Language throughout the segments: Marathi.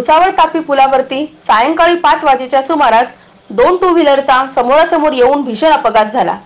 भुसावळ तापी पुलावरती सायंकाळी पाच वाजेच्या सुमारास दोन टू व्हीलरचा समोरासमोर येऊन भीषण अपघात झाला.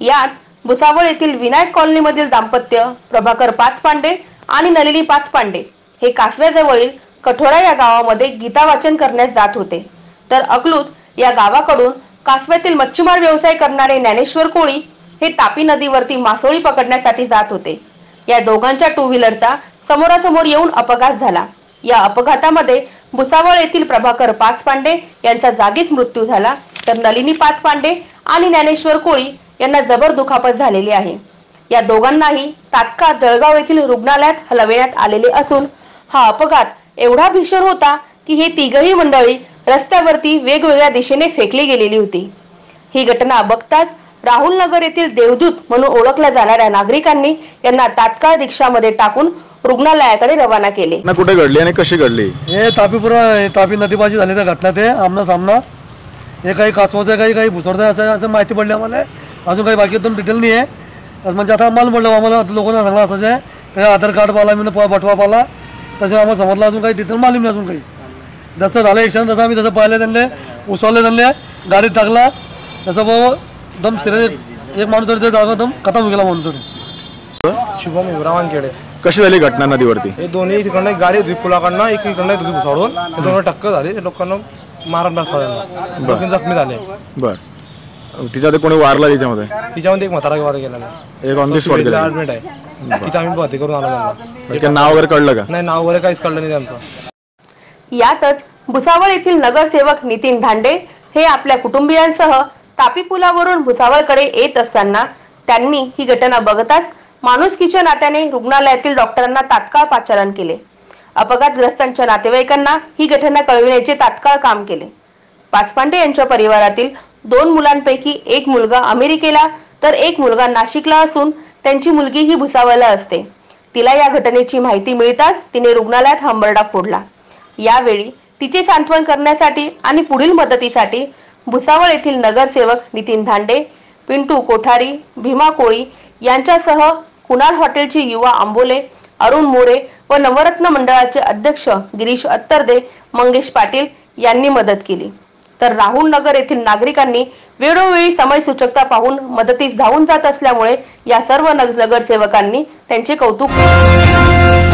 यात भुसावळ येथील विनायक कॉलनीमधील दाम्पत्य प्रभाकर पाच पांडे आणि नलिनी पाच पांडे हे कासव्याजवळील कठोरा या गावामध्ये गीता वाचन करण्यास जात होते. तर अकलूत या गावाकडून कासव्यातील मच्छीमार व्यवसाय करणारे ज्ञानेश्वर कोळी हे तापी नदीवरती मासोळी पकडण्यासाठी जात होते. या दोघांच्या टू व्हीलरचा समोरासमोर येऊन अपघात झाला. या अपघातामध्ये भुसावळ येथील प्रभाकर पाच पांडे यांचा जागीच मृत्यू झाला तर नलिनी पाच पांडे आणि ज्ञानेश्वर कोळी यांना जबर दुखापत झालेली आहे. या दोघांनाही तात्काळ जळगाव येथील रुग्णालयात हलविण्यात आलेले असून हा अपघात एवढा भीषण होता की हे तिघही मंडळी रस्त्यावरती वेगवेगळ्या दिशेने फेकली गेलेली होती. ही घटना बघताच राहुल नगर येथील देवदूत म्हणून ओळखल्या जाणाऱ्या नागरिकांनी यांना तात्काळ रिक्षामध्ये टाकून रुग्णालयाकडे रवाना केले. घटना कुठे घडली आणि कशी घडली? हे तापीपुरा हे तापी नदीपाशी झालेल्या घटना ते आमना सामना हे काही कासवाचं आहे काही काही भुसडचं आहे असं असं माहिती पडली आम्हाला. अजून काही बाकी एकदम डिटेल नाही आहे म्हणजे आता आम्हाला पडलं आम्हाला आता लोकांना सांगलं असंच आहे. काही आधार कार्ड पाला मी बटवा पाला तसं आम्हाला समजलं अजून काही डिटेल मालूम नाही अजून काही. जसं झालं एक्शन तसं आम्ही जसं पाहिलं त्यांना उसवले त्यांना गाडीत टाकला. तसं भाऊ एकदम सिरियस एक माणूस तरी ते जागा एकदम खतम होऊ गेला म्हणून तरी. शुभम इब्राहिम केडे कशी झाली घटना नदीवरती? हे दोन्ही तिकडनं एक गाडी होती पुलाकडनं एक इकडनं येत होती भुसावळून ते दोन टक्कर झाली. ते लोकांना मारण जखमी झाले. बर. तिच्यामध्ये कोणी वारला तिच्यामध्ये? तिच्यामध्ये एक म्हातारा वार गेला नाही एक ऑन दी स्पॉट गेला ऍडमिट आहे. तिथे आम्ही भरती करून आलो त्यांना. नाव वगैरे कळलं का? नाही नाव वगैरे काहीच कळलं नाही त्यांचं. यातच भुसावळ येथील नगरसेवक नितीन धांडे हे आपल्या कुटुंबियांसह तापी पुलावरून भुसावळकडे येत असताना त्यांनी ही घटना बघताच माणुसकीच्या नात्याने रुग्णालयातील डॉक्टरांना तात्काळ पाचारण केले. अपघातग्रस्तांच्या नातेवाईकांना ही घटना कळविण्याचे तात्काळ काम केले. पाचपांडे यांच्या परिवारातील दोन मुलांपैकी एक मुलगा अमेरिकेला तर एक मुलगा नाशिकला असून त्यांची मुलगी ही भुसावळला असते. तिला या घटनेची माहिती मिळताच तिने रुग्णालयात हंबरडा फोडला. यावेळी तिचे सांत्वन करण्यासाठी आणि पुढील मदतीसाठी भुसावळ येथील नगरसेवक नितीन धांडे पिंटू कोठारी भीमा कोळी यांच्यासह कुणाल हॉटेलचे युवा आंबोले अरुण मोरे व नवरत्न मंडळाचे अध्यक्ष गिरीश अत्तरदे मंगेश पाटील यांनी मदत केली. तर राहुल नगर येथील नागरिकांनी वेळोवेळी समय सूचकता पाहून मदतीस धावून जात असल्यामुळे या सर्व नगरसेवकांनी त्यांचे कौतुक केले.